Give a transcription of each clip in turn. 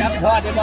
จับทอดได้หม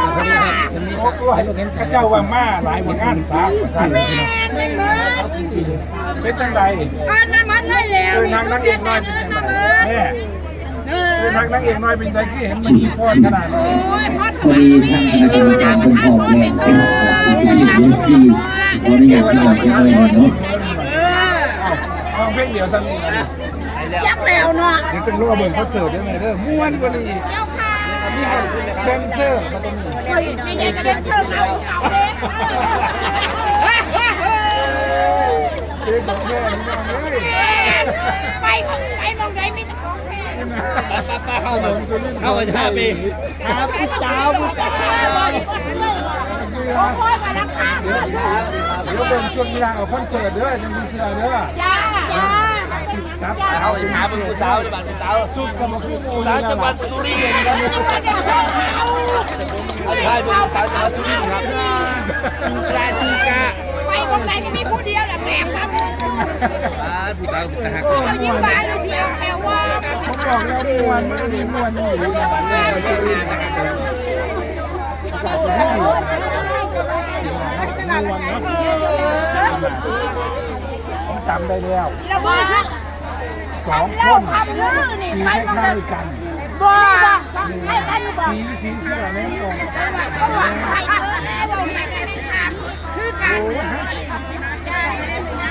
ข้าเจ้าว่ามาหลายหมู่งานสามสั่นเป็นจังไดเออนางนางเอกน้อยเป็นจังไดแม่คือนางนางเอกน้อยเป็นจังที่เห็นมันมีพรขนาดนี้พอดีทางคณะกรรมการเป็นออกแล้วที่สิบเวทีขออนุญาตที่เราจะซอยหน่อยเนาะเอาเพลงเดียวสั่นนี่นะยักษ์แล้วเนาะเดี๋ยวต้องรอเบิ่งคอนเสิร์ตเด้อแม่เด้อม่วนกว่านี้อีก เจ้าค่ะนี่แดนเซอร์มาตรงนี้ไม่ใหญ่ก็เดินเชิงเอาเอาเลยเพลงของแม่นี่จังเลยไปของไปมองได้มีแต่ของแพงป้าเข้าเบิ่งสุรินทร์เข้าชาปีครับผู้จ้าผู้จ้าโอ้โหมาราคาเพื่อสูงเดี๋ยวเบิ่งช่วงนี้เอาคอนเสิร์ตเด้อจังสิเสื้อเด้อจ้าจ้าครับ เอาอีกหาเป็นผู้สาวจังหวัดผู้สาวสุดกับมาคือผู้สาวจังหวัดสุรินทร์เดี๋ยวเชิงเอาเอาใช่เป็นผู้สาวจังหวัดสุรินทร์ครับปลายตีกาไปมองไหนก็มีผู้เดียวแหละแหลมครับผู้สาวผู้สาวเขายิ้มหวานเลยสิเอาแค่ว่าผมบอกแล้วมวนมันมีมวนอยู่ผมจำได้แล้วระเบิด สองคนสีให้ายๆกันบ่ให้กันบ่สีสีเสื้อแล้วก็ใครเจอแล้วบอกหกนถามคือการ